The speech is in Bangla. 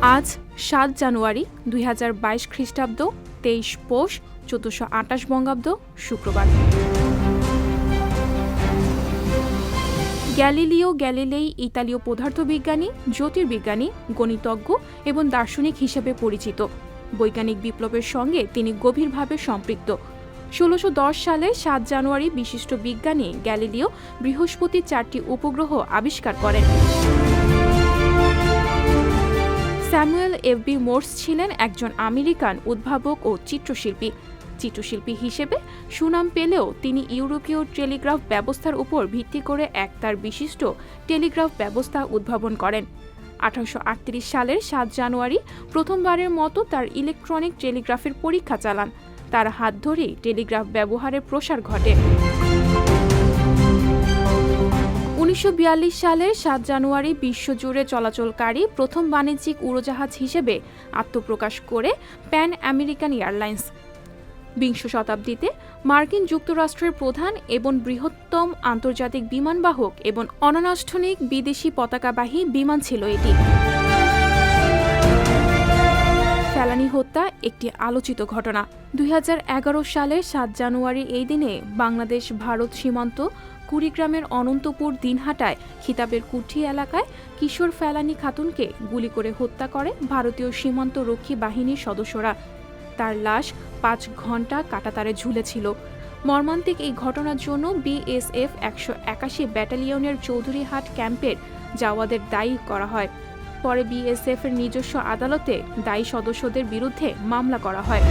আজ সাত জানুয়ারি দুই হাজার বাইশ খ্রিস্টাব্দ, তেইশ পৌষ, চোদ্দশো আটাশ বঙ্গাব্দ, শুক্রবার। গ্যালিলিও গ্যালিলেই ইতালীয় পদার্থবিজ্ঞানী, জ্যোতির্বিজ্ঞানী, গণিতজ্ঞ এবং দার্শনিক হিসেবে পরিচিত। বৈজ্ঞানিক বিপ্লবের সঙ্গে তিনি গভীরভাবে সম্পৃক্ত। ষোলোশো সালে সাত জানুয়ারি বিশিষ্ট বিজ্ঞানী গ্যালিলিও বৃহস্পতির চারটি উপগ্রহ আবিষ্কার করেন। এফবি মোর্স ছিলেন একজন আমেরিকান উদ্ভাবক ও চিত্রশিল্পী। চিত্রশিল্পী হিসেবে সুনাম পেলেও তিনি ইউরোপীয় টেলিগ্রাফ ব্যবস্থার উপর ভিত্তি করে এক তার বিশিষ্ট টেলিগ্রাফ ব্যবস্থা উদ্ভাবন করেন। আঠারোশো আটত্রিশ সালের সাত জানুয়ারি প্রথমবারের মতো তার ইলেকট্রনিক টেলিগ্রাফের পরীক্ষা চালান। তার হাত ধরেই টেলিগ্রাফ ব্যবহারের প্রসার ঘটে। উনিশশো সালের সাত জানুয়ারি বিশ্বজুড়ে চলাচলকারী প্রথম বাণিজ্যিক উড়োজাহাজ হিসেবে আত্মপ্রকাশ করে প্যান আমেরিকান এয়ারলাইন্স। বিংশ শতাব্দীতে মার্কিন যুক্তরাষ্ট্রের প্রধান এবং বৃহত্তম আন্তর্জাতিক বিমানবাহক এবং অনানুষ্ঠানিক বিদেশি পতাকাবাহী বিমান ছিল এটি। ফেলানি হত্যা একটি আলোচিত ঘটনা। দুই হাজার এগারো সালের সাত জানুয়ারি এই দিনে বাংলাদেশ ভারত সীমান্ত কুড়িগ্রামের অনন্তপুর দিনহাটায় খিতাবের কুঠি এলাকায় কিশোর ফেলানি খাতুনকে গুলি করে হত্যা করে ভারতীয় সীমান্ত রক্ষী বাহিনীর সদস্যরা। তার লাশ পাঁচ ঘণ্টা কাটাতারে ঝুলেছিল। মর্মান্তিক এই ঘটনার জন্য বিএসএফ একশো একাশি ব্যাটালিয়নের চৌধুরীহাট ক্যাম্পের জাওয়াদের দায়ী করা হয়। পরে বিএসএফ এর নিজস্ব আদালতে দায়ী সদস্যদের বিরুদ্ধে মামলা করা হয়।